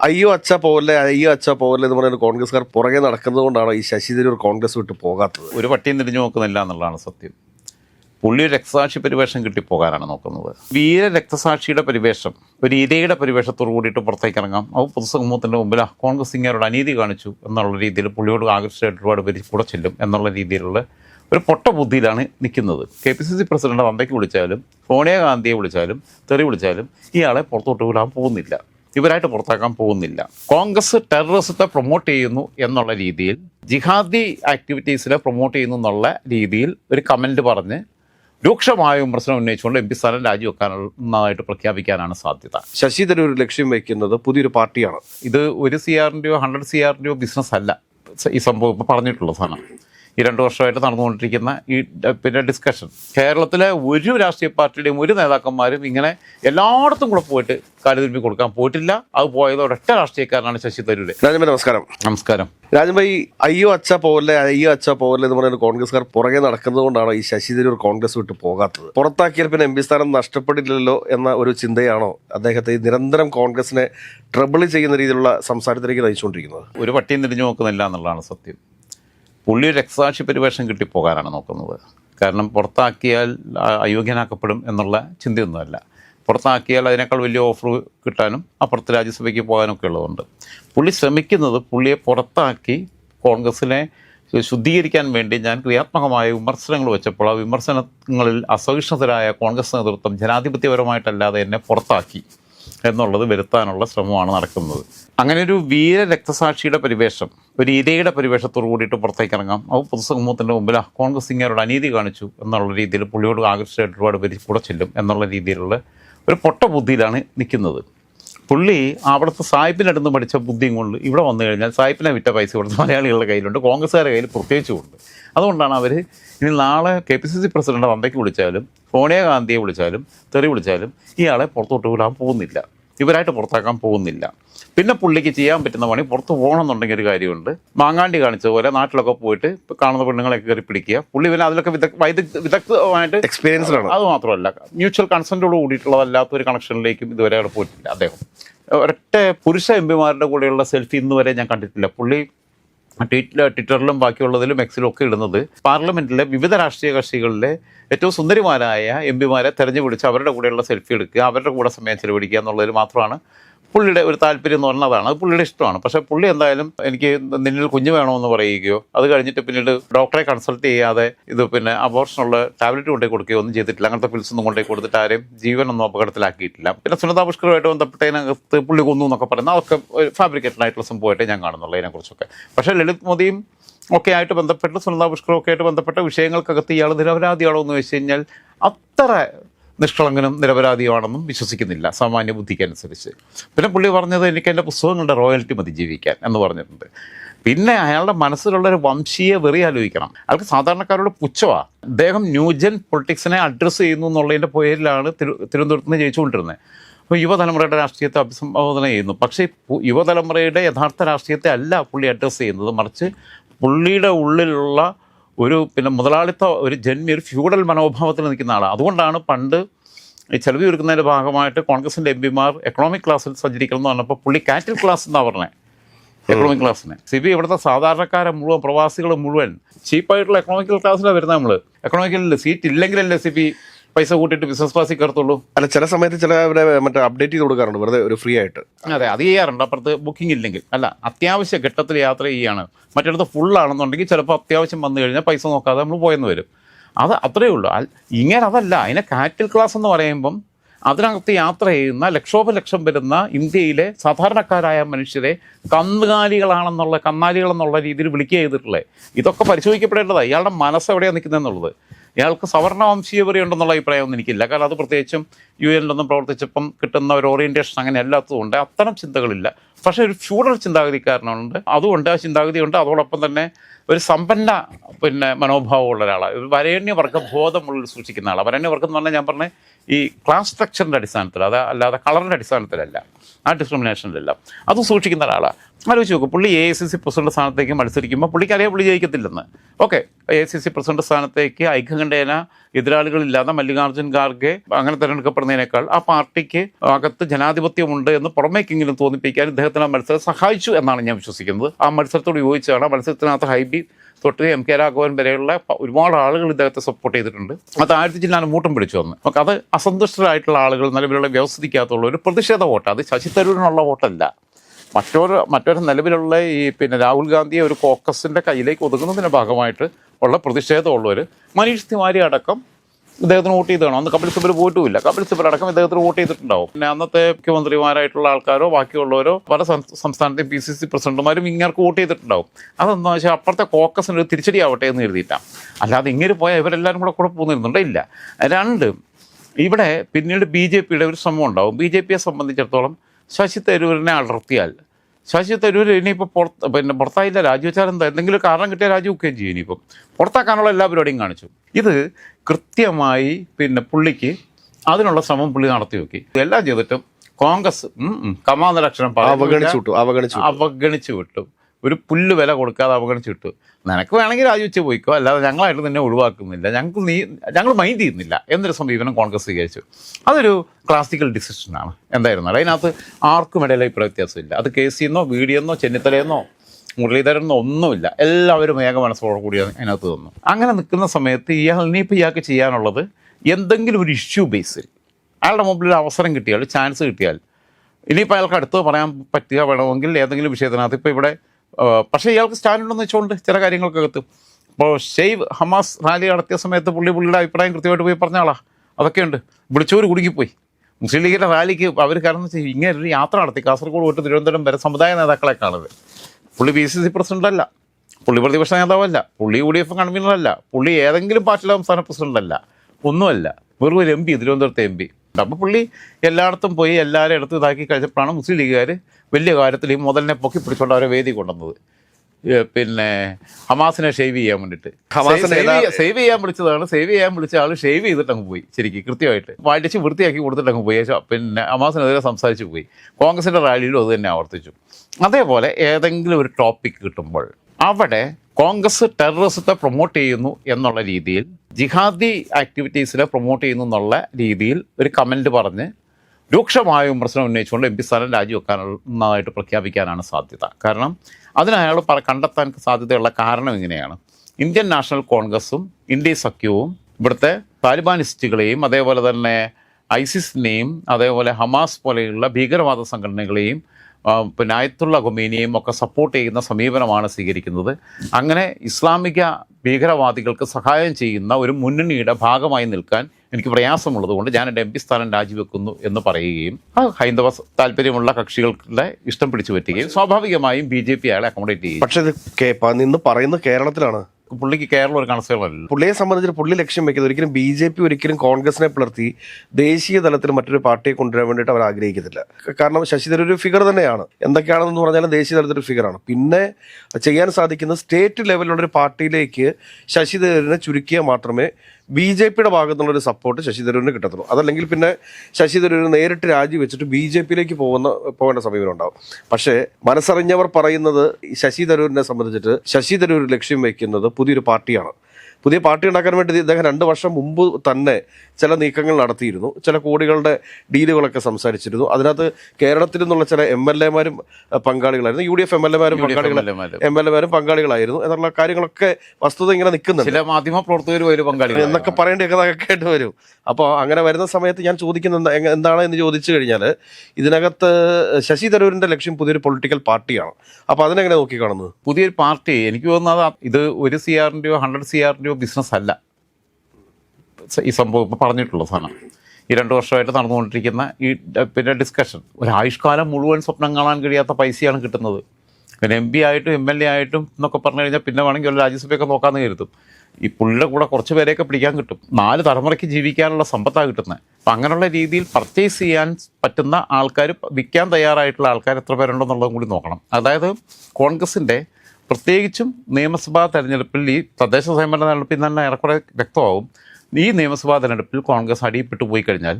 അയ്യോ അച്ഛ പോകല്ലേ അയ്യോ അച്ഛ പോകല്ലേ എന്ന് പറയുന്ന കോൺഗ്രസ്സുകാർ പുറകെ നടക്കുന്നത് കൊണ്ടാണ് ഈ ശശി തരൂർ കോൺഗ്രസ് വിട്ട് പോകാത്തത്. ഒരു പട്ടിയും തിരിഞ്ഞു നോക്കുന്നില്ല എന്നുള്ളതാണ് സത്യം. പുള്ളി രക്തസാക്ഷി പരിവേഷം കിട്ടിപ്പോകാനാണ് നോക്കുന്നത്. വീര രക്തസാക്ഷിയുടെ പരിവേഷം ഒരു ഇരയുടെ പരിവേഷത്തോട് കൂടിയിട്ട് പുറത്തേക്ക് ഇറങ്ങാം. അത് പൊതുസമൂഹത്തിന്റെ മുമ്പിൽ "ആ, കോൺഗ്രസ് ഇങ്ങനോട് അനീതി കാണിച്ചു എന്നുള്ള രീതിയിൽ പുള്ളിയോട് ആകർഷിച്ചായിട്ട് ഒരുപാട് പേര് കൂടെ ചെല്ലും എന്നുള്ള രീതിയിലുള്ള ഒരു പൊട്ട ബുദ്ധിയിലാണ് നിൽക്കുന്നത്. K P C C president അന്തയ്ക്ക് വിളിച്ചാലും സോണിയാഗാന്ധിയെ വിളിച്ചാലും തെറി വിളിച്ചാലും ഇയാളെ പുറത്തോട്ട് വിടാൻ പോകുന്നില്ല. ഇവരായിട്ട് പുറത്താക്കാൻ പോകുന്നില്ല. കോൺഗ്രസ് ടെററിസത്തെ പ്രൊമോട്ട് ചെയ്യുന്നു എന്നുള്ള രീതിയിൽ ജിഹാദി ആക്ടിവിറ്റീസിനെ പ്രൊമോട്ട് ചെയ്യുന്നു എന്നുള്ള രീതിയിൽ ഒരു കമന്റ് പറഞ്ഞ് രൂക്ഷമായ വിമർശനം ഉന്നയിച്ചുകൊണ്ട് എം പി സ്ഥാനം രാജിവെക്കാനുള്ളതായിട്ട് പ്രഖ്യാപിക്കാനാണ് സാധ്യത. ശശി തരൂർ ലക്ഷ്യം വയ്ക്കുന്നത് പുതിയൊരു പാർട്ടിയാണ്. ഇത് ഒരു സി ആറിന്റെയോ ഹൺഡ്രഡ് സി ആറിന്റെയോ ബിസിനസ് അല്ല. ഈ സംഭവം ഇപ്പോൾ പറഞ്ഞിട്ടുള്ള സാധനം. ഈ രണ്ട് വർഷമായിട്ട് നടന്നുകൊണ്ടിരിക്കുന്ന ഈ പിന്നെ ഡിസ്കഷൻ കേരളത്തിലെ ഒരു രാഷ്ട്രീയ പാർട്ടിയുടെയും ഒരു നേതാക്കന്മാരും ഇങ്ങനെ എല്ലായിടത്തും കൂടെ പോയിട്ട് കാലുതിരുമ്പി കൊടുക്കാൻ പോയിട്ടില്ല. അത് പോയത് ഒരൊറ്റ രാഷ്ട്രീയക്കാരനാണ് ശശി തരൂര്. രാജൻ നമസ്കാരം. നമസ്കാരം. രാജൻ അയ്യോ അച്ഛ പോലെ അയ്യോ അച്ഛ പോലെ എന്ന് പറയുന്ന കോൺഗ്രസ്സുകാർ പുറകെ നടക്കുന്നതുകൊണ്ടാണോ ഈ ശശി തരൂർ കോൺഗ്രസ് വിട്ട് പോകാത്തത്? പുറത്താക്കിയാൽ പിന്നെ എം പി സ്ഥാനം നഷ്ടപ്പെട്ടില്ലല്ലോ എന്ന ഒരു ചിന്തയാണോ അദ്ദേഹത്തെ ഈ നിരന്തരം കോൺഗ്രസിനെ ട്രബിൾ ചെയ്യുന്ന രീതിയിലുള്ള സംസാരത്തിലേക്ക് നയിച്ചുകൊണ്ടിരിക്കുന്നത്? ഒരു പട്ടിയും തിരിഞ്ഞു നോക്കുന്നില്ല എന്നുള്ളതാണ് സത്യം. പുള്ളി രക്തസാക്ഷി പരിവേഷം കിട്ടിപ്പോകാനാണ് നോക്കുന്നത്. കാരണം പുറത്താക്കിയാൽ അയോഗ്യനാക്കപ്പെടും എന്നുള്ള ചിന്തയൊന്നുമല്ല. പുറത്താക്കിയാൽ അതിനേക്കാൾ വലിയ ഓഫർ കിട്ടാനും അപ്പുറത്ത് രാജ്യസഭയ്ക്ക് പോകാനൊക്കെ ഉള്ളതുകൊണ്ട് പുള്ളി ശ്രമിക്കുന്നത് പുള്ളിയെ പുറത്താക്കി കോൺഗ്രസിനെ ശുദ്ധീകരിക്കാൻ വേണ്ടി ഞാൻ ക്രിയാത്മകമായ വിമർശനങ്ങൾ വെച്ചപ്പോൾ ആ വിമർശനങ്ങളിൽ അസഹിഷ്ണുതരായ കോൺഗ്രസ് നേതൃത്വം ജനാധിപത്യപരമായിട്ടല്ലാതെ എന്നെ പുറത്താക്കി. എന്നുള്ളത് വരുത്താനുള്ള ശ്രമമാണ് നടക്കുന്നത്. അങ്ങനെ ഒരു വീര രക്തസാക്ഷിയുടെ പരിവേഷം ഒരു ഇരയുടെ പരിവേഷത്തോട് കൂടിയിട്ട് പുറത്തേക്ക് ഇറങ്ങാം. അത് പൊതുസമൂഹത്തിന്റെ മുമ്പിൽ "ആ, കോൺഗ്രസ് ഇങ്ങനെയോട് അനീതി കാണിച്ചു എന്നുള്ള രീതിയിൽ പുള്ളിയോട് ആകർഷിച്ചായിട്ട് ഒരുപാട് പേര് കൂടെ ചെല്ലും എന്നുള്ള രീതിയിലുള്ള ഒരു പൊട്ട ബുദ്ധിയിലാണ് നിൽക്കുന്നത്. പുള്ളി അവിടുത്തെ സായിപ്പിനടുത്ത് പഠിച്ച ബുദ്ധിയും കൊണ്ട് ഇവിടെ വന്നു കഴിഞ്ഞാൽ സായിപ്പിനെ വിറ്റ പൈസ കൊടുത്ത് മലയാളികളുടെ കയ്യിലുണ്ട് കോൺഗ്രസ്സുകാരുടെ കയ്യിൽ പ്രത്യേകിച്ചുമുണ്ട് അതുകൊണ്ടാണ് അവർ ഇനി നാളെ K P C C president അന്തയ്ക്ക് വിളിച്ചാലും സോണിയാഗാന്ധിയെ വിളിച്ചാലും തെറി വിളിച്ചാലും ഇയാളെ പുറത്തോട്ട് വിടാൻ പോകുന്നില്ല. ഇവരായിട്ട് പുറത്താക്കാൻ പോകുന്നില്ല. പിന്നെ പുള്ളിക്ക് ചെയ്യാൻ പറ്റുന്ന പണി പുറത്ത് പോകണമെന്നുണ്ടെങ്കിൽ ഒരു കാര്യമുണ്ട്. മാങ്ങാണ്ടി കാണിച്ച പോലെ നാട്ടിലൊക്കെ പോയിട്ട് കാണുന്ന പെണ്ണുങ്ങളെയൊക്കെ കയറി പിടിക്കുക. പുള്ളി പിന്നെ അതിലൊക്കെ വിദഗ് വൈദഗ് വിദഗ്ധമായിട്ട് എക്സ്പീരിയൻസ് ആണ് അത് മാത്രമല്ല മ്യൂച്വൽ കൺസെന്റോട് കൂടിയിട്ടുള്ളതല്ലാത്ത ഒരു കണക്ഷനിലേക്കും ഇതുവരെ അവിടെ പോയിട്ടില്ല അദ്ദേഹം. ഒരൊറ്റ പുരുഷ എം പിമാരുടെ കൂടെയുള്ള സെൽഫി ഇന്ന് വരെ ഞാൻ കണ്ടിട്ടില്ല. പുള്ളി ട്വീറ്റിൽ ട്വിറ്ററിലും ബാക്കിയുള്ളതിലും എക്സിലും ഒക്കെ ഇടുന്നത് പാർലമെന്റിലെ വിവിധ രാഷ്ട്രീയ കക്ഷികളിലെ ഏറ്റവും സുന്ദരിമാരായ എം പിമാരെ തെരഞ്ഞു പിടിച്ച് അവരുടെ കൂടെയുള്ള സെൽഫി എടുക്കുക അവരുടെ കൂടെ സമയം ചെലവഴിക്കുക എന്നുള്ളതിൽ മാത്രമാണ് പുള്ളിയുടെ ഒരു താല്പര്യം എന്ന് പറഞ്ഞതാണ്. അത് പുള്ളിയുടെ ഇഷ്ടമാണ്. പക്ഷേ പുള്ളി എന്തായാലും എനിക്ക് നിന്നിൽ കുഞ്ഞ് വേണമെന്ന് പറയുകയോ അത് കഴിഞ്ഞിട്ട് പിന്നീട് ഡോക്ടറെ കൺസൾട്ട് ചെയ്യാതെ ഇത് പിന്നെ അബോർഷനുള്ള ടാബ്ലറ്റ് കൊണ്ടേ കൊടുക്കുകയോ ഒന്നും ചെയ്തിട്ടില്ല. അങ്ങനത്തെ പിൽസ് ഒന്നും കൊണ്ടുപോയി കൊടുത്തിട്ട് ആരെയും ജീവനൊന്നും അപകടത്തിലാക്കിയിട്ടില്ല. പിന്നെ സുനിതാ പുഷ്കറുമായിട്ട് ബന്ധപ്പെട്ടതിനകത്ത് പുള്ളി കൊന്നു എന്നൊക്കെ പറയുന്നത് അതൊക്കെ ഫാബ്രിക്കേറ്റഡ് ആയിട്ടുള്ള സംഭവമായിട്ട് ഞാൻ കാണുന്നുള്ളൂ ഇതിനെക്കുറിച്ചൊക്കെ പക്ഷേ ലളിത് മോദിയും ഒക്കെ ആയിട്ട് ബന്ധപ്പെട്ട് സുനിതാ പുഷ്കറും ഒക്കെ ആയിട്ട് ബന്ധപ്പെട്ട വിഷയങ്ങൾക്കകത്ത് ഇയാൾ നിരപരാധിയാണോ എന്ന് വെച്ച് കഴിഞ്ഞാൽ അത്ര നിഷ്കളങ്കനും നിരപരാധിയുമാണെന്നും വിശ്വസിക്കുന്നില്ല സാമാന്യ ബുദ്ധിക്കനുസരിച്ച്. പിന്നെ പുള്ളി പറഞ്ഞത് എനിക്ക് എന്റെ പുസ്തകങ്ങളുടെ റോയൽറ്റി മതി ജീവിക്കാൻ എന്ന് പറഞ്ഞിട്ടുണ്ട്. പിന്നെ അയാളുടെ മനസ്സിലുള്ള ഒരു വംശീയ വെറി ആലോചിക്കണം. അയാൾക്ക് സാധാരണക്കാരോട് പുച്ഛമാണ് അദ്ദേഹം ന്യൂജൻ പൊളിറ്റിക്സിനെ അഡ്രസ്സ് ചെയ്യുന്നു എന്നുള്ളതിന്റെ പേരിലാണ് തിരു തിരുവനന്തപുരത്ത് നിന്ന് ജയിച്ചുകൊണ്ടിരുന്നത് അപ്പോൾ യുവതലമുറയുടെ രാഷ്ട്രീയത്തെ അഭിസംബോധന ചെയ്യുന്നു. പക്ഷേ യുവതലമുറയുടെ യഥാർത്ഥ രാഷ്ട്രീയത്തെ അല്ല പുള്ളി അഡ്രസ്സ് ചെയ്യുന്നത്. മറിച്ച് പുള്ളിയുടെ ഉള്ളിലുള്ള ഒരു പിന്നെ മുതലാളിത്ത ഒരു ജന്മി ഒരു ഫ്യൂഡൽ മനോഭാവത്തിൽ നിൽക്കുന്ന ആളാണ് അതുകൊണ്ടാണ് പണ്ട് ഈ ചെലവ് ചുരുക്കുന്നതിന്റെ ഭാഗമായിട്ട് കോൺഗ്രസിന്റെ എം പിമാർ എക്കണോമിക് ക്ലാസ്സിൽ സഞ്ചരിക്കണം എന്ന് പറഞ്ഞപ്പോൾ പുള്ളി കാറ്റിൽ ക്ലാസ് എന്നാണ് പറഞ്ഞത് എക്കണോമിക് ക്ലാസ്സിന് സി ബി ഇവിടുത്തെ സാധാരണക്കാരെ മുഴുവൻ പ്രവാസികൾ മുഴുവൻ ചീപ്പായിട്ടുള്ള എക്കണോമിക്കൽ ക്ലാസ്സിലാണ് വരുന്നത് നമ്മൾ എക്കണോമിക്കലിൽ സീറ്റ് ഇല്ലെങ്കിലല്ലേ സി ബി പൈസ കൂട്ടിയിട്ട് ബിസിനസ് ക്ലാസ്സിൽ കയറത്തുള്ളൂ അല്ല ചില സമയത്ത് ചിലവരെ മറ്റേ അപ്ഡേറ്റ് ചെയ്ത് കൊടുക്കാറുണ്ട്. വെറുതെ ഒരു ഫ്രീ ആയിട്ട്. അതെ അത് ചെയ്യാറുണ്ട്. അപ്പുറത്ത് ബുക്കിംഗ് ഇല്ലെങ്കിൽ. അല്ല അത്യാവശ്യ ഘട്ടത്തിൽ യാത്ര ചെയ്യാണ്. മറ്റിടത്ത് ആണെന്നുണ്ടെങ്കിൽ ചിലപ്പോൾ അത്യാവശ്യം വന്നു കഴിഞ്ഞാൽ പൈസ നോക്കാതെ നമ്മൾ പോയെന്ന് വരും. അത് അത്രയേ ഉള്ളൂ. ഇങ്ങനെ അതല്ല. അതിനെ കാറ്റിൽ ക്ലാസ് എന്ന് പറയുമ്പം അതിനകത്ത് യാത്ര ചെയ്യുന്ന ലക്ഷോപലക്ഷം വരുന്ന ഇന്ത്യയിലെ സാധാരണക്കാരായ മനുഷ്യരെ കന്നുകാലികളാണെന്നുള്ള കന്നാലികളെന്നുള്ള രീതിയിൽ വിളിക്കുക ചെയ്തിട്ടുള്ളത് ഇതൊക്കെ പരിശോധിക്കപ്പെടേണ്ടതാണ് ഇയാളുടെ മനസ്സ് എവിടെയാണ് നിൽക്കുന്നതെന്നുള്ളത്. ഇയാൾക്ക് സവർണ വംശീയപരി ഉണ്ടെന്നുള്ള അഭിപ്രായമൊന്നും എനിക്കില്ല. കാരണം അത് പ്രത്യേകിച്ചും യു എനിലൊന്നും പ്രവർത്തിച്ചപ്പം കിട്ടുന്ന ഒരു ഓറിയന്റേഷൻ അങ്ങനെ അല്ലാത്തതുകൊണ്ട് അത്തരം ചിന്തകളില്ല. പക്ഷേ ഒരു ഫ്യൂഡൽ ചിന്താഗതിക്കാരനുണ്ട് അതുകൊണ്ട് ആ ചിന്താഗതിയുണ്ട്. അതോടൊപ്പം തന്നെ ഒരു സമ്പന്ന പിന്നെ മനോഭാവമുള്ള ഒരാളാണ്. ഒരു വരേണ്യ വർഗ ബോധമുള്ളിൽ സൂക്ഷിക്കുന്ന ആളാണ്. വരേണ്യവർഗം എന്ന് പറഞ്ഞാൽ ഞാൻ പറഞ്ഞ ഈ ക്ലാസ് സ്ട്രക്ചറിന്റെ അടിസ്ഥാനത്തിൽ അത് അല്ലാതെ കളറിന്റെ അടിസ്ഥാനത്തിലല്ല ആ ഡിസ്ക്രിമിനേഷനിലല്ല അത് സൂക്ഷിക്കുന്ന ഒരാളാണ് ആലോചിച്ച് നോക്കും പുള്ളി എ സി സി പ്രസിഡന്റ് സ്ഥാനത്തേക്ക് മത്സരിക്കുമ്പോൾ പുള്ളിക്ക് അറിയാം പുള്ളി ജയിക്കത്തില്ലെന്ന്. Okay A C C president സ്ഥാനത്തേക്ക് ഐക്യകണ്ഠേന എതിരാളികളില്ലാതെ മല്ലികാർജുൻ ഖാർഗെ അങ്ങനെ തിരഞ്ഞെടുക്കപ്പെടുന്നതിനേക്കാൾ ആ പാർട്ടിക്ക് അകത്ത് ജനാധിപത്യമുണ്ട് എന്ന് പുറമേക്കെങ്കിലും തോന്നിപ്പിക്കാൻ ഇദ്ദേഹത്തിന് ആ മത്സരം സഹായിച്ചു എന്നാണ് ഞാൻ വിശ്വസിക്കുന്നത്. ആ മത്സരത്തോട് യോജിച്ചാണ് ആ മത്സരത്തിനകത്ത് ഹൈബി തൊട്ട് എം കെ രാഘവൻ വരെയുള്ള ഒരുപാട് ആളുകൾ ഇദ്ദേഹത്തെ സപ്പോർട്ട് ചെയ്തിട്ടുണ്ട്. അത് ആയിരത്തി ജില്ലാൻ മൂട്ടം പിടിച്ചു വന്ന് നമുക്ക് അത് അസന്തുഷ്ടരായിട്ടുള്ള ആളുകൾ നിലവിലുള്ള വ്യവസ്ഥിക്കാത്തുള്ള ഒരു പ്രതിഷേധ വോട്ട്. അത് ശശി തരൂരിനുള്ള വോട്ടല്ല. മറ്റൊരു മറ്റൊരു നിലവിലുള്ള ഈ പിന്നെ രാഹുൽ ഗാന്ധിയെ ഒരു കോക്കസിന്റെ കയ്യിലേക്ക് ഒതുങ്ങുന്നതിന്റെ ഭാഗമായിട്ട് ഉള്ള പ്രതിഷേധമുള്ളവർ മനീഷ് തിവാരി അടക്കം ഇദ്ദേഹത്തിന് വോട്ട് ചെയ്തതാണ്? അന്ന് കപിൽ സിബൽ പോയിട്ടുമില്ല. കപിൽ സിബൽ അടക്കം ഇദ്ദേഹത്തിന് വോട്ട് ചെയ്തിട്ടുണ്ടാവും. പിന്നെ അന്നത്തെ മുഖ്യമന്ത്രിമാരായിട്ടുള്ള ആൾക്കാരോ ബാക്കിയുള്ളവരോ പല സംസ്ഥാനത്തെ പി സി സി പ്രസിഡന്റുമാരും ഇങ്ങർക്ക് വോട്ട് ചെയ്തിട്ടുണ്ടാവും. അതെന്താ വെച്ചാൽ അപ്പുറത്തെ കോക്കസിന് ഒരു തിരിച്ചടി ആവട്ടെ എന്ന് എഴുതിയിട്ടാണ് അല്ലാതെ ഇങ്ങനെ പോയാൽ ഇവരെല്ലാവരും കൂടെ കൂടെ പോകുന്നിരുന്നുണ്ട് ഇല്ല. രണ്ട് ഇവിടെ പിന്നീട് ബി ജെ പിയുടെ ഒരു ശ്രമം ഉണ്ടാവും. ബി ജെ പിയെ സംബന്ധിച്ചിടത്തോളം ശശി തരൂരിനെ അടർത്തിയാൽ ശശി തരൂർ ഇനിയിപ്പോൾ പുറത്ത് പിന്നെ പുറത്തായില്ല രാജിവെച്ചാൽ എന്താ എന്തെങ്കിലും കാരണം കിട്ടിയാൽ രാജിവെക്കുകയും ചെയ്യും ഇനിയിപ്പം പുറത്താക്കാനുള്ള എല്ലാ പരിപാടിയും കാണിച്ചു ഇത് കൃത്യമായി പിന്നെ പുള്ളിക്ക് അതിനുള്ള ശ്രമം പുള്ളി നടത്തി നോക്കി എല്ലാം ചെയ്തിട്ടും കോൺഗ്രസ് പറയുന്നില്ല. അവഗണിച്ചു വിട്ടു അവഗണിച്ചു. അവഗണിച്ചു വിട്ടു ഒരു പുല്ല് വില കൊടുക്കാതെ അവഗണിച്ചിട്ടു നിനക്ക് വേണമെങ്കിൽ രാജിവെച്ച് പോയിക്കോ. അല്ലാതെ ഞങ്ങളായിട്ട് നിന്നെ ഒഴിവാക്കുന്നില്ല. ഞങ്ങൾക്ക് നീ ഞങ്ങൾ മൈൻഡ് ചെയ്യുന്നില്ല എന്നൊരു സമീപനം കോൺഗ്രസ് സ്വീകരിച്ചു. അതൊരു ക്ലാസിക്കൽ ഡിസിഷനാണ് എന്തായിരുന്നാലും അതിനകത്ത് ആർക്കും ഇടയിൽ അഭിപ്രായ വ്യത്യാസമില്ല. അത് കെ സിന്നോ വി എന്നോ ചെന്നിത്തലയെന്നോ മുരളീധരനോ ഒന്നുമില്ല. എല്ലാവരും ഏക മനസ്സോടെ കൂടി അതിനകത്ത് തന്നു അങ്ങനെ നിൽക്കുന്ന സമയത്ത് ഇയാൾ ഇനിയിപ്പോൾ ഇയാൾക്ക് ചെയ്യാനുള്ളത് എന്തെങ്കിലും ഒരു ഇഷ്യൂ ബേസിൽ അയാളുടെ മുമ്പിൽ ഒരു അവസരം കിട്ടിയാൽ ചാൻസ് കിട്ടിയാൽ ഇനിയിപ്പോൾ അയാൾക്ക് അടുത്ത് പറയാൻ പറ്റുക വേണമെങ്കിൽ ഏതെങ്കിലും വിഷയത്തിനകത്ത് ഇപ്പോൾ ഇവിടെ പക്ഷേ ഇയാൾക്ക് സ്റ്റാൻഡ് ഉണ്ടെന്ന് വെച്ചുകൊണ്ട് ചില കാര്യങ്ങൾക്കകത്ത്. ഇപ്പോൾ ഷെയ്വ് ഹമാസ് റാലി നടത്തിയ സമയത്ത് പുള്ളി പുള്ളിയുടെ അഭിപ്രായം കൃത്യമായിട്ട് പോയി പറഞ്ഞ ആളാ. അതൊക്കെയുണ്ട് വിളിച്ചവർ കുടുങ്ങിപ്പോയി. മുസ്ലിം ലീഗിന്റെ റാലിക്ക് അവർ കാരണം വെച്ചാൽ ഇങ്ങനെ ഒരു യാത്ര നടത്തി. കാസർഗോഡ് തൊട്ട് തിരുവനന്തപുരം വരെ സമുദായ നേതാക്കളെ കാണുന്നത്. പുള്ളി ബി സി സി പ്രസിഡന്റല്ല പുള്ളി പ്രതിപക്ഷ നേതാവല്ല. പുള്ളി യു ഡി എഫ് കൺവീനറല്ല. പുള്ളി ഏതെങ്കിലും പാർട്ടിയിലെ സംസ്ഥാന പ്രസിഡന്റല്ല ഒന്നുമല്ല. വെറും ഒരു എം പി തിരുവനന്തപുരത്തെ എം പി. അപ്പോൾ പുള്ളി എല്ലായിടത്തും പോയി എല്ലാവരും എടുത്ത് ഇതാക്കി കഴിച്ചപ്പോഴാണ് മുസ്ലിം ലീഗുകാർ വലിയ കാര്യത്തിൽ ഈ മുതലിനെ പൊക്കി പിടിച്ചുകൊണ്ട് അവരെ വേദി കൊണ്ടുവന്നത്. പിന്നെ ഹമാസിനെ ഷേവ് ചെയ്യാൻ വേണ്ടിയിട്ട്. ഹമാസിനെ സേവ് ചെയ്യാൻ- വിളിച്ചതാണ്. സേവ് ചെയ്യാൻ വിളിച്ച ആൾ ഷേവ് ചെയ്തിട്ട് അങ്ങ് പോയി ശരിക്കും കൃത്യമായിട്ട്. വാടിച്ച് വൃത്തിയാക്കി കൊടുത്തിട്ട് അങ്ങ് പോയി പിന്നെ ഹമാസിനെതിരെ സംസാരിച്ച് പോയി. കോൺഗ്രസിന്റെ റാലിയിലും അത് തന്നെ ആവർത്തിച്ചു. അതേപോലെ ഏതെങ്കിലും ഒരു ടോപ്പിക് കിട്ടുമ്പോൾ അവിടെ കോൺഗ്രസ് ടെററിസത്തെ പ്രൊമോട്ട് ചെയ്യുന്നു എന്നുള്ള രീതിയിൽ ജിഹാദി ആക്ടിവിറ്റീസിനെ പ്രൊമോട്ട് ചെയ്യുന്നു എന്നുള്ള രീതിയിൽ ഒരു കമന്റ് പറഞ്ഞ് രൂക്ഷമായ വിമർശനം ഉന്നയിച്ചുകൊണ്ട് എം പി സ്ഥാനം രാജിവെക്കാനുള്ളതായിട്ട് പ്രഖ്യാപിക്കാനാണ് സാധ്യത. കാരണം അതിന് അയാൾ കണ്ടെത്താൻ സാധ്യതയുള്ള കാരണം ഇങ്ങനെയാണ്. ഇന്ത്യൻ നാഷണൽ കോൺഗ്രസും ഇന്ത്യ സഖ്യവും ഇവിടുത്തെ താലിബാനിസ്റ്റുകളെയും അതേപോലെ തന്നെ ഐസിസിനെയും അതേപോലെ ഹമാസ് പോലെയുള്ള ഭീകരവാദ സംഘടനകളെയും പിന്നെ ആയത്തുള്ള ഖൊമേനിയെയും ഒക്കെ സപ്പോർട്ട് ചെയ്യുന്ന സമീപനമാണ് സ്വീകരിക്കുന്നത്. അങ്ങനെ ഇസ്ലാമിക ഭീകരവാദികൾക്ക് സഹായം ചെയ്യുന്ന ഒരു മുന്നണിയുടെ ഭാഗമായി നിൽക്കാൻ എനിക്ക് പ്രയാസമുള്ളത് കൊണ്ട് ഞാൻ എന്റെ എം പി സ്ഥാനം രാജിവെക്കുന്നു എന്ന് പറയുകയും ആ ഹൈന്ദവ താല്പര്യമുള്ള കക്ഷികളുടെ ഇഷ്ടം പിടിച്ചു പറ്റുകയും സ്വാഭാവികമായും ബി ജെ പി അയാളെ അക്കോമഡേറ്റ് ചെയ്യും പക്ഷേ ഇത് പറയുന്നത് കേരളത്തിലാണ്. പുള്ളിക്ക് കേരളം ഒരു കൺസേണല്ല പുള്ളിയെ സംബന്ധിച്ച് പുള്ളി ലക്ഷ്യം വെക്കുന്നത് ഒരിക്കലും ബി ജെ പി ഒരിക്കലും കോൺഗ്രസിനെ പിളർത്തി ദേശീയ തലത്തിൽ മറ്റൊരു പാർട്ടിയെ കൊണ്ടുവരാൻ വേണ്ടിയിട്ട് അവർ ആഗ്രഹിക്കത്തില്ല. കാരണം ശശി ഒരു ഫിഗർ തന്നെയാണ്. എന്തൊക്കെയാണെന്ന് പറഞ്ഞാലും ദേശീയ തലത്തിൽ ഒരു ഫിഗറാണ് പിന്നെ ചെയ്യാൻ സാധിക്കുന്നത് സ്റ്റേറ്റ് ലെവലിലുള്ള ഒരു പാർട്ടിയിലേക്ക് ശശി തരൂരിനെ ചുരുക്കിയാൽ മാത്രമേ ബി ജെ പിയുടെ ഭാഗത്തുള്ള ഒരു സപ്പോർട്ട് ശശി തരൂരിന് കിട്ടത്തുള്ളൂ. അതല്ലെങ്കിൽ പിന്നെ ശശി തരൂർ നേരിട്ട് രാജിവെച്ചിട്ട് ബി ജെ പിയിലേക്ക് പോകുന്ന പോകേണ്ട സമീപനം ഉണ്ടാവും പക്ഷേ മനസ്സറിഞ്ഞവർ പറയുന്നത് ശശി തരൂരിനെ സംബന്ധിച്ചിട്ട് ശശി തരൂർ ലക്ഷ്യം വയ്ക്കുന്നത് പുതിയൊരു പാർട്ടിയാണ്. പുതിയ പാർട്ടി ഉണ്ടാക്കാൻ വേണ്ടി ഇദ്ദേഹം രണ്ട് വർഷം മുമ്പ് തന്നെ ചില നീക്കങ്ങൾ നടത്തിയിരുന്നു. ചില കോടികളുടെ ഡീലുകളൊക്കെ സംസാരിച്ചിരുന്നു. അതിനകത്ത് കേരളത്തിൽ നിന്നുള്ള ചില എം എൽ എമാരും പങ്കാളികളായിരുന്നു. U D F M L എമാരും പങ്കാളികളായിരുന്നു എം എൽ എമാരും പങ്കാളികളായിരുന്നു എന്നുള്ള കാര്യങ്ങളൊക്കെ വസ്തുത ഇങ്ങനെ നിൽക്കുന്നുണ്ട്. ചില മാധ്യമ പ്രവർത്തകർ പങ്കാളികൾ എന്നൊക്കെ പറയേണ്ടതൊക്കെ കേട്ട് വരും. അപ്പോൾ അങ്ങനെ വരുന്ന സമയത്ത് ഞാൻ ചോദിക്കുന്നത് എന്താണ് എന്ന് ചോദിച്ചു കഴിഞ്ഞാൽ ഇതിനകത്ത് ശശി തരൂരിന്റെ ലക്ഷ്യം പുതിയൊരു പൊളിറ്റിക്കൽ പാർട്ടിയാണ്. അപ്പോൾ അതിനെങ്ങനെ നോക്കിക്കാണുന്നത്? പുതിയൊരു പാർട്ടി എനിക്ക് തോന്നുന്നത് ഇത് ഒരു സി ആറിന്റെയോ ഹൺഡ്രഡ് സി ആറിന്റെയോ ബിസിനസ് അല്ല. ഈ സംഭവം ഇപ്പോൾ പറഞ്ഞിട്ടുള്ള സാധനം. ഈ രണ്ട് വർഷമായിട്ട് നടന്നുകൊണ്ടിരിക്കുന്ന ഈ പിന്നെ ഡിസ്കഷൻ ഒരു ആയുഷ്കാലം മുഴുവൻ സ്വപ്നം കാണാൻ കഴിയാത്ത പൈസയാണ് കിട്ടുന്നത്. പിന്നെ എം പി ആയിട്ടും എം എൽ എ ആയിട്ടും എന്നൊക്കെ പറഞ്ഞു കഴിഞ്ഞാൽ പിന്നെ വേണമെങ്കിൽ ഒരു രാജ്യസഭയൊക്കെ നോക്കാമെന്ന് കരുതും. ഈ പുള്ളിയുടെ കൂടെ കുറച്ച് പേരെയൊക്കെ പിടിക്കാൻ കിട്ടും. നാല് തലമുറയ്ക്ക് ജീവിക്കാനുള്ള സമ്പത്താണ് കിട്ടുന്നത് അപ്പം അങ്ങനെയുള്ള രീതിയിൽ പർച്ചേസ് ചെയ്യാൻ പറ്റുന്ന ആൾക്കാർ വിൽക്കാൻ തയ്യാറായിട്ടുള്ള ആൾക്കാർ എത്ര പേരുണ്ടെന്നുള്ളതും കൂടി നോക്കണം. അതായത് കോൺഗ്രസിന്റെ പ്രത്യേകിച്ചും നിയമസഭാ തെരഞ്ഞെടുപ്പിൽ ഈ തദ്ദേശ സ്വയംഭരണ തെരഞ്ഞെടുപ്പിൽ തന്നെ ഏറെക്കുറെ വ്യക്തമാവും. ഈ നിയമസഭാ തെരഞ്ഞെടുപ്പിൽ കോൺഗ്രസ് അടിയിപ്പെട്ടു പോയി കഴിഞ്ഞാൽ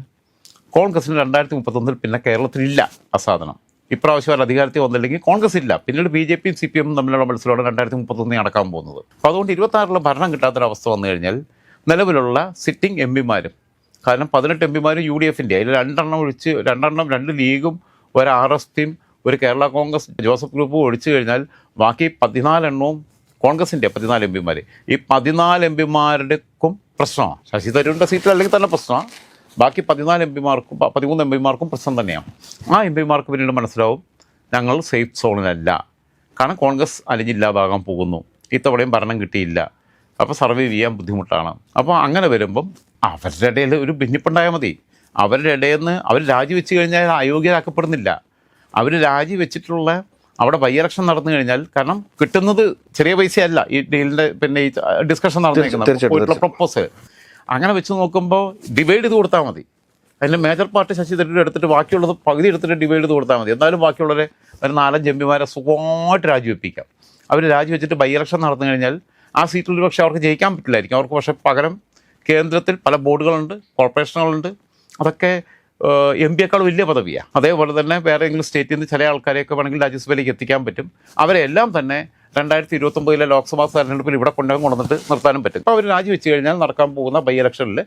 കോൺഗ്രസിന് രണ്ടായിരത്തി മുപ്പത്തൊന്നിൽ പിന്നെ കേരളത്തിലില്ല ആ സാധനം. ഇപ്രാവശ്യം അവർ അധികാരത്തിൽ വന്നില്ലെങ്കിൽ കോൺഗ്രസ് ഇല്ല. പിന്നീട് ബി ജെ പിയും സി പി എമ്മും തമ്മിലുള്ള മത്സരമാണ് രണ്ടായിരത്തി മുപ്പത്തൊന്നിൽ നടക്കാൻ പോകുന്നത്. അപ്പോൾ അതുകൊണ്ട് ഇരുപത്താറിലും ഭരണം കിട്ടാത്തൊരവസ്ഥ വന്നു കഴിഞ്ഞാൽ നിലവിലുള്ള സിറ്റിംഗ് എം പിമാരും കാരണം പതിനെട്ട് എം പിമാരും യു ഡി എഫിന്റെ അതിൽ രണ്ടെണ്ണം ഒഴിച്ച് രണ്ടെണ്ണം രണ്ട് ലീഗും ഒരു ആർ എസ് പിയും ഒരു കേരള കോൺഗ്രസ് ജോസഫ് ഗ്രൂപ്പ് ഒഴിച്ചു കഴിഞ്ഞാൽ ബാക്കി പതിനാലെണ്ണവും കോൺഗ്രസിന്റെ പതിനാല് എം പിമാർ ഈ പതിനാല് എം പിമാരുടെക്കും പ്രശ്നമാണ് ശശി തരൂരിന്റെ സീറ്റിൽ അല്ലെങ്കിൽ തന്നെ പ്രശ്നമാണ് ബാക്കി പതിനാല് എം പിമാർക്കും പതിമൂന്ന് എം പിമാർക്കും പ്രശ്നം തന്നെയാണ് ആ എം പിമാർക്ക് പിന്നീട് മനസ്സിലാവും ഞങ്ങൾ സേഫ് സോണിലല്ല. കാരണം കോൺഗ്രസ് അലിഞ്ഞില്ലാതാകാൻ പോകുന്നു. ഇത്തവണയും ഭരണം കിട്ടിയില്ല. അപ്പോൾ സർവേ ചെയ്യാൻ ബുദ്ധിമുട്ടാണ്. അപ്പോൾ അങ്ങനെ വരുമ്പം അവരുടെ ഇടയിൽ ഒരു ഭിന്നിപ്പുണ്ടായാൽ മതി. അവരുടെ ഇടയിൽ നിന്ന് അവർ രാജിവെച്ച് കഴിഞ്ഞാൽ അയോഗ്യരാക്കപ്പെടുന്നില്ല. അവർ രാജിവെച്ചിട്ടുള്ള അവിടെ ബൈ ഇലക്ഷൻ നടന്നു കഴിഞ്ഞാൽ കാരണം കിട്ടുന്നത് ചെറിയ പൈസയല്ല. ഈ ഡീലിന്റെ പിന്നെ ഈ ഡിസ്കഷൻ നടന്നിരിക്കുന്നത് പ്രപ്പോസ് പ്രൊപ്പോസൽ അങ്ങനെ വെച്ച് നോക്കുമ്പോൾ ഡിവൈഡ് ചെയ്ത് കൊടുത്താൽ മതി. അതിൽ മേജർ പാർട്ടി ശശി തരൂർ എടുത്തിട്ട് ബാക്കിയുള്ളത് പകുതി എടുത്തിട്ട് ഡിവൈഡ് ചെയ്ത് കൊടുത്താൽ മതി. എന്നാലും ബാക്കിയുള്ളവരെ ഒരു നാലഞ്ച് എം പിമാരെ സുഖമായിട്ട് രാജിവെപ്പിക്കാം. അവർ രാജിവെച്ചിട്ട് ബൈ ഇലക്ഷൻ നടന്നു കഴിഞ്ഞാൽ ആ സീറ്റിൽ ഒരു പക്ഷേ അവർക്ക് ജയിക്കാൻ പറ്റില്ലായിരിക്കും. അവർക്ക് പക്ഷേ പകരം കേന്ദ്രത്തിൽ പല ബോർഡുകളുണ്ട് കോർപ്പറേഷനുകളുണ്ട്. അതൊക്കെ എം പിയേക്കാൾ വലിയ പദവിയാണ് അതേപോലെ തന്നെ വേറെ ഏതെങ്കിലും സ്റ്റേറ്റിൽ നിന്ന് ചില ആൾക്കാരെയൊക്കെ വേണമെങ്കിൽ രാജ്യസഭയിലേക്ക് എത്തിക്കാൻ പറ്റും. അവരെല്ലാം തന്നെ രണ്ടായിരത്തി ഇരുപത്തൊമ്പതിലെ ലോക്സഭാ തെരഞ്ഞെടുപ്പിൽ ഇവിടെ കൊണ്ടുവന്നിട്ട് നിർത്താനും പറ്റും. അപ്പോൾ അവർ രാജിവെച്ച് കഴിഞ്ഞാൽ നടക്കാൻ പോകുന്ന ബൈ ഇലക്ഷനിൽ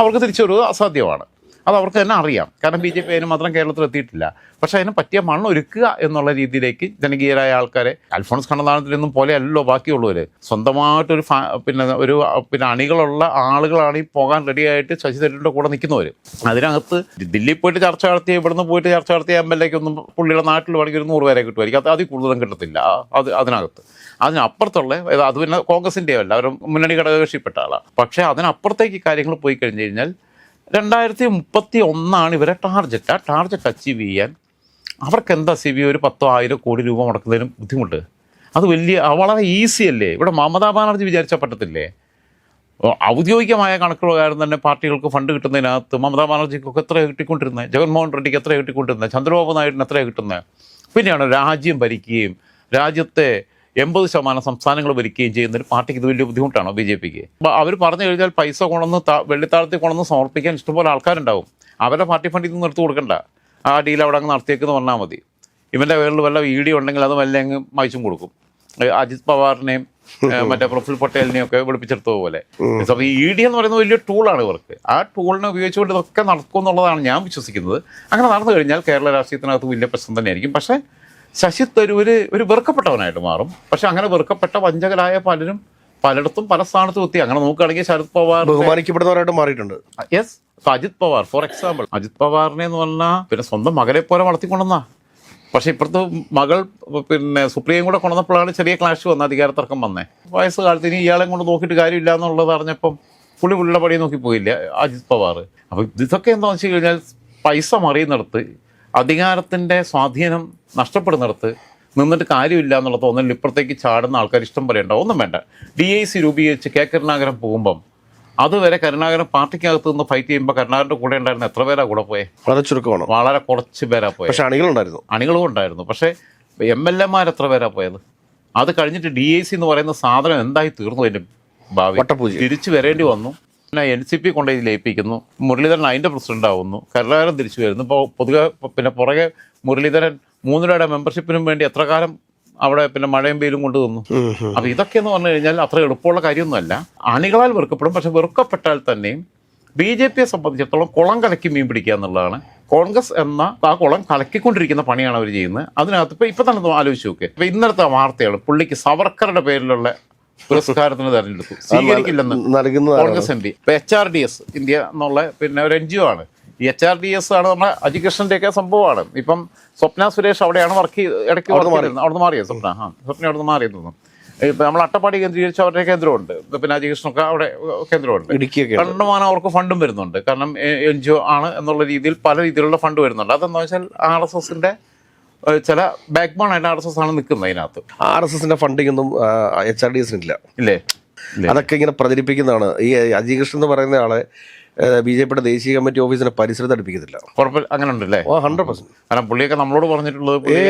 അവർക്ക് തിരിച്ചു വരുന്നത് അസാധ്യമാണ്. അത് അവർക്ക് തന്നെ അറിയാം. കാരണം ബി ജെ പി അതിന് മാത്രം കേരളത്തിൽ എത്തിയിട്ടില്ല. പക്ഷെ അതിനെ പറ്റിയ മണ്ണ് ഒരുക്കുക എന്നുള്ള രീതിയിലേക്ക് ജനകീയരായ ആൾക്കാരെ അൽഫോൺസ് കണ്ണതാനത്തിലൊന്നും നിന്നും പോലെ അല്ലല്ലോ ബാക്കിയുള്ളവർ സ്വന്തമായിട്ടൊരു പിന്നെ ഒരു പിന്നെ അണികളുള്ള ആളുകളാണ് ഈ പോകാൻ റെഡിയായിട്ട് ശശി തരൂരിന്റെ കൂടെ നിൽക്കുന്നവർ അതിനകത്ത് ദില്ലിയിൽ പോയിട്ട് ചർച്ച നടത്തിയ ഇവിടുന്ന് പോയിട്ട് ചർച്ച നടത്തിയ എം എൽ എക്കൊന്നും പുള്ളിയുടെ നാട്ടിൽ വേണമെങ്കിൽ ഒരു നൂറ് പേരെ കിട്ടുമായിരിക്കും. അത് അതിൽ കൂടുതലും കിട്ടത്തില്ല. അത് അതിനകത്ത്. അതിനപ്പുറത്തുള്ള അത് പിന്നെ കോൺഗ്രസിന്റെയോ അല്ല അവർ മുന്നണി ഘടകകക്ഷിപ്പെട്ട ആളാണ് പക്ഷേ അതിനപ്പുറത്തേക്ക് കാര്യങ്ങൾ പോയി കഴിഞ്ഞ് കഴിഞ്ഞാൽ രണ്ടായിരത്തി മുപ്പത്തി ഒന്നാണ് ഇവരെ ടാർജറ്റ് ആ ടാർജറ്റ് അച്ചീവ് ചെയ്യാൻ അവർക്ക് എന്താ സി ബി ഒരു പത്തോ ആയിരം കോടി രൂപ മുടക്കുന്നതിനും ബുദ്ധിമുട്ട്? അത് വലിയ വളരെ ഈസി അല്ലേ? ഇവിടെ മമതാ ബാനർജി വിചാരിച്ചാൽ പറ്റത്തില്ലേ? ഔദ്യോഗികമായ കണക്ക് പ്രകാരം തന്നെ പാർട്ടികൾക്ക് ഫണ്ട് കിട്ടുന്നതിനകത്ത് മമതാ ബാനർജിക്കൊക്കെ എത്ര കിട്ടിക്കൊണ്ടിരുന്നത് ജഗൻമോഹൻ റെഡ്ഡിക്ക് എത്ര കിട്ടിക്കൊണ്ടിരുന്നത് ചന്ദ്രബാബു നായിഡിന് എത്ര കിട്ടുന്നത് പിന്നെയാണ് രാജ്യം ഭരിക്കുകയും രാജ്യത്തെ എൺപത് ശതമാനം സംസ്ഥാനങ്ങൾ ഭരിക്കുകയും ചെയ്യുന്നൊരു പാർട്ടിക്ക് ഇത് വലിയ ബുദ്ധിമുട്ടാണോ ബി ജെ പിക്ക്? അവർ പറഞ്ഞു കഴിഞ്ഞാൽ പൈസ കൊണ്ടുവന്ന് താ- വെള്ളിത്താഴത്തിൽ കൊണ്ടുവന്ന് സമർപ്പിക്കാൻ ഇഷ്ടംപോലെ ആൾക്കാരുണ്ടാവും. അവരുടെ പാർട്ടി ഫണ്ടിൽ നിന്ന് നിർത്തി കൊടുക്കണ്ട. ആ ഡീൽ അവിടെ അങ്ങ് നടത്തിയേക്കെന്ന് പറഞ്ഞാൽ മതി. ഇവന്റെ പേരിൽ വല്ല ഇ ഡി ഉണ്ടെങ്കിൽ അത് വല്ല അങ്ങ് വായിച്ചും കൊടുക്കും. അജിത് പവാറിനെയും മറ്റേ പ്രഫുൽ പട്ടേലിനെയും ഒക്കെ വിളിപ്പിച്ചെടുത്തതുപോലെ. അപ്പോൾ ഈ ഇ ഡി എന്ന് പറയുന്നത് വലിയ ടൂളാണ് ഇവർക്ക്. ആ ടൂളിനെ ഉപയോഗിച്ചുകൊണ്ട് ഇതൊക്കെ നടക്കും എന്നുള്ളതാണ് ഞാൻ വിശ്വസിക്കുന്നത്. അങ്ങനെ നടന്നു കഴിഞ്ഞാൽ കേരള രാഷ്ട്രീയത്തിനകത്ത് വലിയ പ്രശ്നം തന്നെയായിരിക്കും. പക്ഷേ ശശി തരൂര് ഒരു വെറുക്കപ്പെട്ടവനായിട്ട് മാറും. പക്ഷെ അങ്ങനെ വെറുക്കപ്പെട്ട വഞ്ചകരായ പലരും പലയിടത്തും പല സ്ഥാനത്തും എത്തി. അങ്ങനെ നോക്കുകയാണെങ്കിൽ ശരത് പവാർ ബഹുമാനിക്കപ്പെടുന്നവരായിട്ട് മാറിയിട്ടുണ്ട്. Yes Ajit Pawar for example Ajit പവാറിനെ എന്ന് പറഞ്ഞാൽ പിന്നെ സ്വന്തം മകളെ പോലെ വളർത്തിക്കൊണ്ടെന്നാ പക്ഷെ ഇപ്പുറത്ത് മകൾ പിന്നെ സുപ്രീം കൂടെ കൊണ്ടുവന്നപ്പോഴാണ് ചെറിയ ക്ലാഷ് വന്ന അധികാര തർക്കം വന്നേ. വയസ്സ് കാലത്ത് ഇനി ഇയാളെ കൊണ്ട് നോക്കിയിട്ട് കാര്യമില്ല എന്നുള്ളത് അറിഞ്ഞപ്പം പുള്ളി പുള്ളിയുടെ പടി നോക്കി പോയില്ല അജിത് പവാർ. അപ്പോൾ ഇതൊക്കെ എന്താണെന്ന് വെച്ച് കഴിഞ്ഞാൽ പൈസ മറിയുന്നിടത്ത് അധികാരത്തിന്റെ സ്വാധീനം നഷ്ടപ്പെടുന്നിടത്ത് നിന്നിട്ട് കാര്യമില്ല എന്നുള്ള തോന്നലിൽ ഇപ്പുറത്തേക്ക് ചാടുന്ന ആൾക്കാർ ഇഷ്ടം പോലെ ഉണ്ടാവും. ഒന്നും വേണ്ട. ഡി ഐ സി രൂപീകരിച്ച് കെ കരുണാകരൻ പോകുമ്പം അതുവരെ കരുണാകരൻ പാർട്ടിക്കകത്ത് നിന്ന് ഫൈറ്റ് ചെയ്യുമ്പോൾ കരുണാകരന്റെ കൂടെ ഉണ്ടായിരുന്ന എത്ര പേരാ കൂടെ പോയെ? വളരെ ചുരുക്കമാണ്. വളരെ കുറച്ച് പേരാ പോയത് പക്ഷേ അണികളുണ്ടായിരുന്നു. അണികളും ഉണ്ടായിരുന്നു. പക്ഷേ എം എൽ എമാർ എത്ര പേരാ പോയത്? അത് കഴിഞ്ഞിട്ട് ഡി ഐ സി എന്ന് പറയുന്ന സാധനം എന്തായി തീർന്നു അതിന്റെ ഭാവി. തിരിച്ചു വരേണ്ടി വന്നു. പിന്നെ എൻ സി പി കൊണ്ടുപോയി ലയിപ്പിക്കുന്നു. മുരളീധരൻ അതിന്റെ പ്രസിഡന്റ് ആവുന്നു കരുണാകരൻ തിരിച്ചു വരുന്നു. ഇപ്പോൾ പൊതുവെ പിന്നെ പുറകെ മുരളീധരൻ മൂന്നിലയുടെ മെമ്പർഷിപ്പിനും വേണ്ടി എത്ര കാലം അവിടെ പിന്നെ മഴയും വെയിലും കൊണ്ട് ഉം. അപ്പൊ ഇതൊക്കെ എന്ന് പറഞ്ഞു കഴിഞ്ഞാൽ അത്ര എളുപ്പമുള്ള കാര്യമൊന്നുമല്ല. അണികളാൽ വെറുക്കപ്പെടും. പക്ഷെ വെറുക്കപ്പെട്ടാൽ തന്നെയും ബി ജെ പിയെ സംബന്ധിച്ചിടത്തോളം കുളം കലക്കി മീൻ പിടിക്കുക എന്നുള്ളതാണ്. കോൺഗ്രസ് എന്ന ആ കുളം കലക്കിക്കൊണ്ടിരിക്കുന്ന പണിയാണ് അവർ ചെയ്യുന്നത്. അതിനകത്ത് ഇപ്പൊ ഇപ്പൊ തന്നെ ആലോചിച്ച് നോക്ക്. ഇപ്പൊ ഇന്നലത്തെ വാർത്തയാണ് പുള്ളിക്ക് സവർക്കറുടെ പേരിലുള്ള പുരസ്കാരത്തിന് തെരഞ്ഞെടുത്തു. സ്വീകരിക്കില്ലെന്ന് Congress M P. H R D S India എന്നുള്ള പിന്നെ ഒരു എൻ ജി ഒ ആണ്. എച്ച് ആർ ഡി എസ് ആണ് നമ്മുടെ അജികൃഷ്ണന്റെ ഒക്കെ സംഭവമാണ്. ഇപ്പം സ്വപ്ന സുരേഷ് അവിടെയാണ് വർക്ക് ഇടയ്ക്ക് അവിടുന്ന് മാറിയത് സ്വപ്ന? ആ സ്വപ്ന അവിടുന്ന് മാറിയിരുന്നു. ഇപ്പം നമ്മൾ അട്ടപ്പാടി കേന്ദ്രീകരിച്ച് അവരുടെ കേന്ദ്രമുണ്ട്. പിന്നെ അജികൃഷ്ണനൊക്കെ അവിടെ കേന്ദ്രമുണ്ട്. ഇടുക്കിയൊക്കെ കണ്ടമാനം അവർക്ക് ഫണ്ടും വരുന്നുണ്ട്. കാരണം എൻ ജി ഒ ആണ് എന്നുള്ള രീതിയിൽ പല രീതിയിലുള്ള ഫണ്ട് വരുന്നുണ്ട്. അതെന്താ വെച്ചാൽ ആർ എസ് എസിന്റെ ചില ബാക്ക് ബോൺ ആയിട്ട് ആർ എസ് എസ് ആണ് നിൽക്കുന്നത് അതിനകത്ത്. ആർ എസ് എസിന്റെ ഫണ്ടിംഗ് ഒന്നും എച്ച് ആർ ഡി എസിന് ഇല്ല. ഇല്ലേ? ഇല്ലേ? അതൊക്കെ ഇങ്ങനെ പ്രചരിപ്പിക്കുന്നതാണ്. ഈ അജികൃഷ്ണൻ എന്ന് പറയുന്ന ആളെ ബി ജെ പിയുടെ ദേശീയ കമ്മിറ്റി ഓഫീസിന്റെ പരിസരത്ത് അടുപ്പിക്കത്തില്ല. അങ്ങനെ ഉണ്ടല്ലേ ഓ ഹൺഡ്രഡ് പെർസെന്റ് കാരണം പുള്ളിയൊക്കെ നമ്മളോട് പറഞ്ഞിട്ടുള്ളത് ഒരു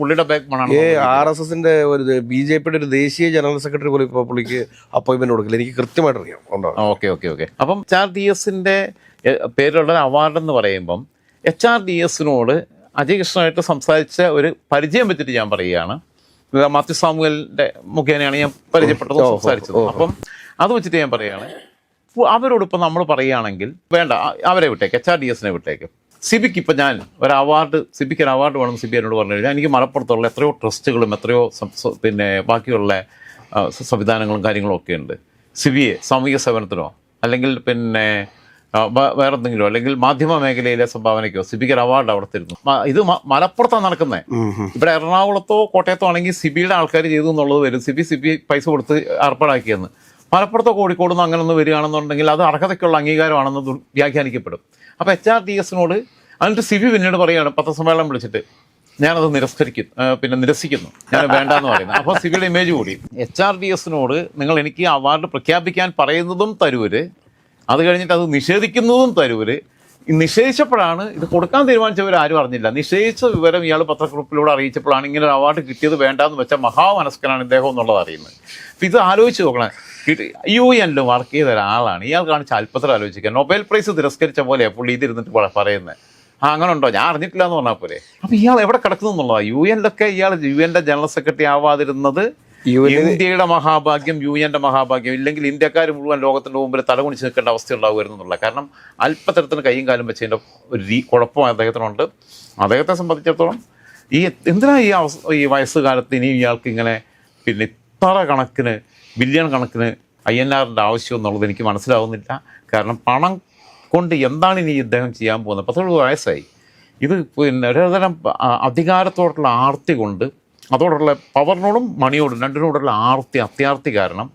പുള്ളിയുടെ ഏ ആണെന്ന് ആർ എസ് എസിന്റെ ഒരു ബി ജെ പിയുടെ ഒരു ദേശീയ ജനറൽ സെക്രട്ടറി പോലും ഇപ്പൊ പുള്ളിക്ക് അപ്പോയിന്റ്മെന്റ് കൊടുക്കില്ല. എനിക്ക് കൃത്യമായിട്ട് അറിയാം ഓക്കെ ഓക്കെ ഓക്കെ. അപ്പം എച്ച് ആർ ഡി എസിന്റെ പേരിലുള്ള അവാർഡ് എന്ന് പറയുമ്പം എച്ച് ആർ ഡി എസിനോട് അജയ് കൃഷ്ണനായിട്ട് സംസാരിച്ച ഒരു പരിചയം വെച്ചിട്ട് ഞാൻ പറയുകയാണ്. മാത്യു സാമുവലിന്റെ മുഖേനയാണ് ഞാൻ പരിചയപ്പെട്ടത് സംസാരിച്ചത്. അപ്പം അത് വെച്ചിട്ട് ഞാൻ പറയുകയാണ്. അവരോടൊപ്പം അവരോട് ഇപ്പം നമ്മൾ പറയുകയാണെങ്കിൽ വേണ്ട അവരെ വിട്ടേക്ക് എച്ച് ആർ ഡി എസിനെ വിട്ടേക്ക്. സിബിക്ക് ഇപ്പം ഞാൻ ഒരു അവാർഡ് സിബിക്ക് ഒരു അവാർഡ് വേണം സിബി എന്നോട് പറഞ്ഞു കഴിഞ്ഞാൽ എനിക്ക് മലപ്പുറത്തുള്ള എത്രയോ ട്രസ്റ്റുകളും എത്രയോ പിന്നെ ബാക്കിയുള്ള സംവിധാനങ്ങളും കാര്യങ്ങളും ഒക്കെ ഉണ്ട്. സിബിയെ സാമൂഹിക സേവനത്തിനോ അല്ലെങ്കിൽ പിന്നെ വേറെ എന്തെങ്കിലും അല്ലെങ്കിൽ മാധ്യമ മേഖലയിലെ സംഭാവനയ്ക്കോ സിബിക്ക് ഒരു അവാർഡ് അവിടെ തരുന്നു. ഇത് മലപ്പുറത്താണ് നടക്കുന്നത് ഇവിടെ എറണാകുളത്തോ കോട്ടയത്തോ ആണെങ്കിൽ സിബിയുടെ ആൾക്കാർ ചെയ്തു എന്നുള്ളത് വരും. സിബി സിബി പൈസ കൊടുത്ത് ഏർപ്പാടാക്കിയെന്ന്. മലപ്പുറത്തോ കോഴിക്കോട് നിന്ന് അങ്ങനെ ഒന്ന് വരികയാണെന്നുണ്ടെങ്കിൽ അത് അർഹതയ്ക്കുള്ള അംഗീകാരമാണെന്ന് വ്യാഖ്യാനിക്കപ്പെടും. അപ്പോൾ എച്ച് ആർ ഡി എസിനോട് എന്നിട്ട് സിബി പിന്നീട് പറയുകയാണ് പത്രസമ്മേളനം വിളിച്ചിട്ട്. ഞാനത് നിരസ്കരിക്കും പിന്നെ നിരസിക്കുന്നു. ഞാൻ വേണ്ടാന്ന് പറയുന്നത് അപ്പോൾ സിബിയുടെ ഇമേജ് കൂടി. എച്ച് ആർ ഡി എസിനോട് നിങ്ങൾ എനിക്ക് അവാർഡ് പ്രഖ്യാപിക്കാൻ പറയുന്നതും തരൂര് അത് കഴിഞ്ഞിട്ട് അത് നിഷേധിക്കുന്നതും തരൂര്. നിഷേധിച്ചപ്പോഴാണ് ഇത് കൊടുക്കാൻ തീരുമാനിച്ചവർ ആരും അറിഞ്ഞില്ല. നിഷേധിച്ച വിവരം ഇയാൾ പത്രക്കുറിപ്പിലൂടെ അറിയിച്ചപ്പോഴാണ് ഇങ്ങനെ ഒരു അവാർഡ് കിട്ടിയത് വേണ്ടാന്ന് വെച്ച മഹാമനസ്കനാണ് ഇദ്ദേഹം എന്നുള്ളത് അറിയുന്നത്. അപ്പം ഇത് ആലോചിച്ച് നോക്കണം. കിട്ടി. യു എന്റെ വർക്ക് ചെയ്ത ഒരാളാണ്. ഇയാൾ കാണിച്ച അല്പത്തിൽ ആലോചിക്കുക നൊബേൽ പ്രൈസ് തിരസ്കരിച്ച പോലെ പുള്ളി ഇതിരുന്നിട്ട് പറയുന്നത് ആ അങ്ങനെ ഉണ്ടോ ഞാൻ അറിഞ്ഞിട്ടില്ല എന്ന് പറഞ്ഞാൽ പോലെ അപ്പം ഇയാൾ എവിടെ കിടക്കുന്നു എന്നുള്ളതാണ് യു എനിലൊക്കെ ഇയാൾ യു എന്റെ ജനറൽ സെക്രട്ടറി ആവാതിരുന്നത് ഇന്ത്യയുടെ മഹാഭാഗ്യം യു എന്റെ മഹാഭാഗ്യം ഇല്ലെങ്കിൽ ഇന്ത്യക്കാർ മുഴുവൻ ലോകത്തിന്റെ മുമ്പിൽ തലകുണിച്ച് നിൽക്കേണ്ട അവസ്ഥ ഉണ്ടാവുമായിരുന്നു എന്നുള്ള കാരണം അല്പത്തരത്തിന് കൈയും കാലും വെച്ചതിന്റെ ഒരു രീ കുഴപ്പം അദ്ദേഹത്തിനുണ്ട്. അദ്ദേഹത്തെ സംബന്ധിച്ചിടത്തോളം ഈ എന്തിനാ ഈ അവസ്ഥ ഈ വയസ്സുകാലത്ത് ഇനിയും ഇയാൾക്ക് ഇങ്ങനെ പിന്നെ ഇത്ര കണക്കിന് ബില്യൺ കണക്കിന് ഐ എൻ ആറിന്റെ ആവശ്യം എന്നുള്ളത് എനിക്ക് മനസ്സിലാവുന്നില്ല. കാരണം പണം കൊണ്ട് എന്താണ് ഇനി ഇദ്ദേഹം ചെയ്യാൻ പോകുന്നത്? പത്തൊഴുപത് വയസ്സായി. ഇത് പിന്നെ ഒരുതരം അധികാരത്തോടുള്ള ആർത്തി കൊണ്ട് അതോടുള്ള പവറിനോടും മണിയോടും രണ്ടിനോടുള്ള ആർത്തി അത്യാർത്തി കാരണം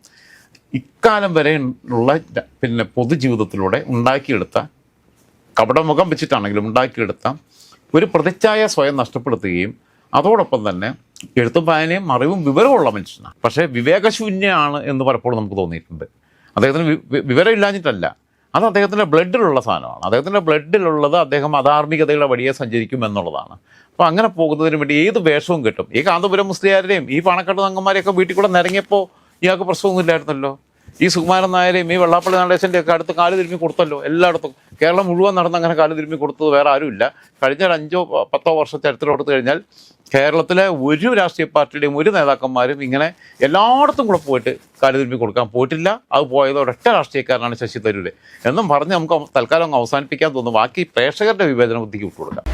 ഇക്കാലം വരെ ഉള്ള പിന്നെ പൊതുജീവിതത്തിലൂടെ ഉണ്ടാക്കിയെടുത്ത കപടമുഖം വെച്ചിട്ടാണെങ്കിലും ഉണ്ടാക്കിയെടുത്ത ഒരു പ്രതിച്ഛായ സ്വയം നഷ്ടപ്പെടുത്തുകയും അതോടൊപ്പം തന്നെ എഴുത്തും വായനയും അറിവും വിവരമുള്ള മനുഷ്യനാണ്. പക്ഷേ വിവേകശൂന്യമാണ് എന്ന് പലപ്പോഴും നമുക്ക് തോന്നിയിട്ടുണ്ട്. അദ്ദേഹത്തിന് വിവരം ഇല്ലാഞ്ഞിട്ടല്ല അത് അദ്ദേഹത്തിന്റെ ബ്ലഡിലുള്ള സാധനമാണ്. അദ്ദേഹത്തിന്റെ ബ്ലഡിലുള്ളത് അദ്ദേഹം അധാർമികതയുടെ വഴിയെ സഞ്ചരിക്കും എന്നുള്ളതാണ്. അപ്പോൾ അങ്ങനെ പോകുന്നതിന് വേണ്ടി ഏത് വേഷവും കിട്ടും? ഈ കാന്തപുരം മുസ്ലിയാരുടെയും ഈ പാണക്കാട്ട് തങ്ങന്മാരെയൊക്കെ വീട്ടിൽ കൂടെ നിരങ്ങിയപ്പോൾ ഇയാൾക്ക് പ്രശ്നമൊന്നും ഇല്ലായിരുന്നല്ലോ? ഈ സുകുമാരൻ നായരെയും ഈ വെള്ളാപ്പള്ളി നടേശന്റെ ഒക്കെ അടുത്ത് കാൽ തിരുമ്മി കൊടുത്തല്ലോ എല്ലായിടത്തും. കേരളം മുഴുവൻ നടന്ന് അങ്ങനെ കാൽ തിരുമ്മി കൊടുത്തത് വേറെ ആരുമില്ല. കഴിഞ്ഞ ഒരു അഞ്ചോ പത്തോ വർഷത്തെ എടുത്തു കഴിഞ്ഞാൽ കേരളത്തിലെ ഒരു രാഷ്ട്രീയ പാർട്ടിയുടെയും ഒരു നേതാക്കന്മാരും ഇങ്ങനെ എല്ലായിടത്തും കൂടെ പോയിട്ട് കാൽ തിരുമ്മി കൊടുക്കാൻ പോയിട്ടില്ല. അത് പോയത് ഒരൊറ്റ രാഷ്ട്രീയക്കാരനാണ് ശശി തരൂര്. എന്നും പറഞ്ഞ് നമുക്ക് തൽക്കാലം അവസാനിപ്പിക്കാൻ തോന്നുന്നു. ബാക്കി പ്രേക്ഷകരുടെ വിവേചന ബുദ്ധിക്ക് വിട്ടുകൊടുക്കാം.